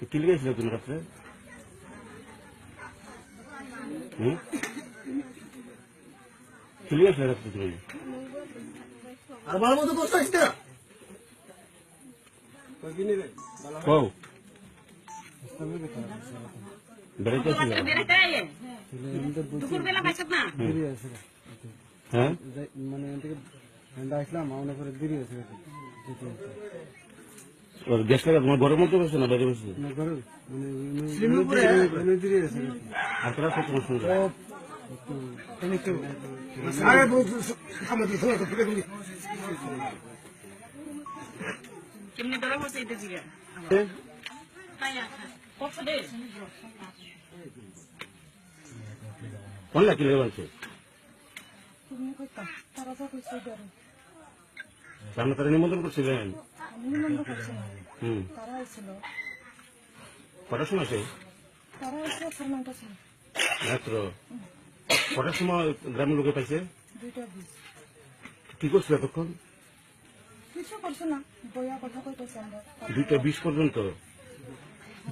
কি লিখেছিল তুমি রাত্রে হুম কি লিখেছিল রাত্রে তুমি আর ভালো মতো করতে আসতে কও বেড়াইতে আসছিল দুপুরবেলা পাইছত না আছে হ্যাঁ মানে এখান থেকে আসলাম মনে করে দেরি। ওর গ্যাস লাগা তোমার ঘরের মধ্যে বসে না বাইরে বসে? মানে আর তোরা সামনে কেমনি ধরা হচ্ছে এটা জিগা? কোন লেগে তারা সামনে নিমন্ত্রণ করছিলেন নিমন্ত্রণ করছি হুম গ্রামের লোকে পাইছে? কি করছিল তখন কিছু না বইয়া কথা দুইটা বিশ পর্যন্ত?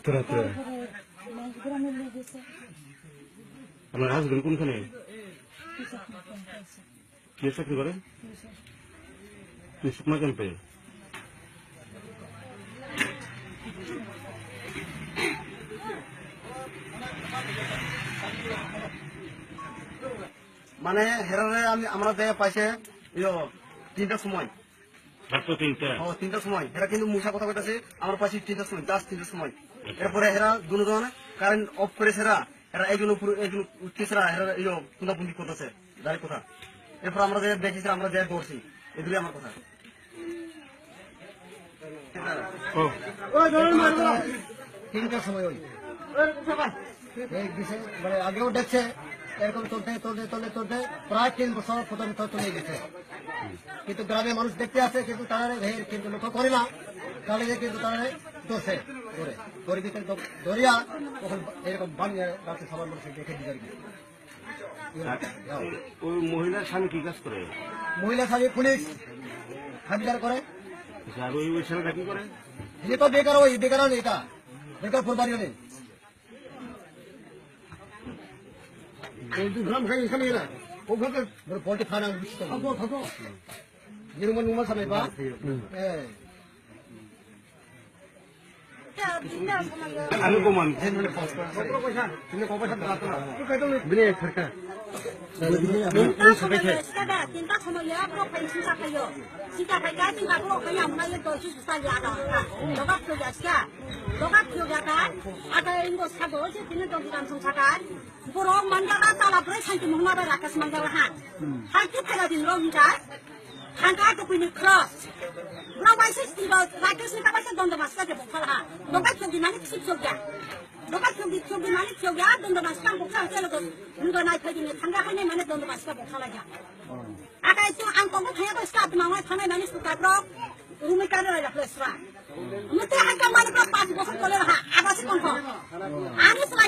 তারপরে মাছ গ্রামে লিয়ে গেছে আপনার কি চাকরি করে? তুই ক্যাম্পে? মানে হেরারে আমি আমরা দেয়া পাইছে তিনটার সময়। তিনটা। ও তিনটার সময়। হেরা কিন্তু মুসা কথা কইতাছে আমার পাশে তিনটার সময় জাস্ট তিনটার সময়। এরপরে হেরা দুজন কারেন্ট অফ করে হেরা হেরা একজন একজন উঠতেছে হেরা ইয়ো পুনাপুন্দি করতেছে গাড়ি কথা। এরপর আমরা যে দেখেছি আমরা যে দৌড়ছি এগুলি আমার কথা। ও তিনটার সময়। ওই বিশেষ মানে আগেও দেখছে। এরকম চলতে চলতে চলতে চলতে প্রায় তিন বছর প্রথম চলে গেছে। কিন্তু গ্রামের মানুষ দেখতে আসে কিন্তু তারা কিন্তু লক্ষ্য করে না। তাহলে যে কিন্তু তারা দোষে কিন্তু ধরিয়া তখন এরকম বানিয়ে রাতে সবার মানুষ দেখে আর ওই মহিলার স্বামী কি কাজ করে? মহিলা সাহেব পুলিশ হাজিদার করে। আর ওই ওই ছেলেটা কি করে? যে তো বেকার ওই বেকার নেই এটা। বেকার ফুলবাড়িও নেই 그럼 가면 가면이나. 어, 그거 뭐 볼때 반항 미치다. 하고 하고. 이런 건 정말 삼해 봐. 예. 아무거만 했는데 봤어. 거꾸로 거기서 근데 거기서 나왔더라. 그 그래도 미래 그렇게. 나 소매에 시다가 진짜 소매에 앞으로 팬 진짜 가요. 진짜 가야 진짜 앞으로 가야 엄마가 또 주사 야다. 너가 표기하시야. 너가 표기하다. 아까 이거 사고 어제 되는 돈이 감성 차가. Si sta facendo donde ma sta che può fare. Lo vai che di mani si gioca. Lo vai che di che di mani gioca, donde ma sta può fare quello che non dona che di tanga che ne mani donde ma sta può fare già. Aka itu ang ko kaya ko sta ma wa thane mani sta pro. Rumi ka na la plesra. Mute ang ka mani ko pas ko ko le ha. Aba si kon ko.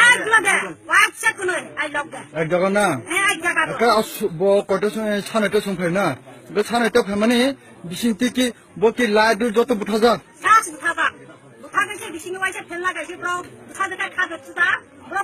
Ay belum deh. Wah cek kuno. Ay log deh. এক জায়গা না Eh ay jaga tuh. আকা ব কত সানাইতে সংফাই না বে সানাইতে ফামানি বিসিন্তি কি বকি লাইদু যত বুঠা যা Sas buka Buka kan sih di sini wajah pelak sih bro. Buka dekat kaget sudah. Bro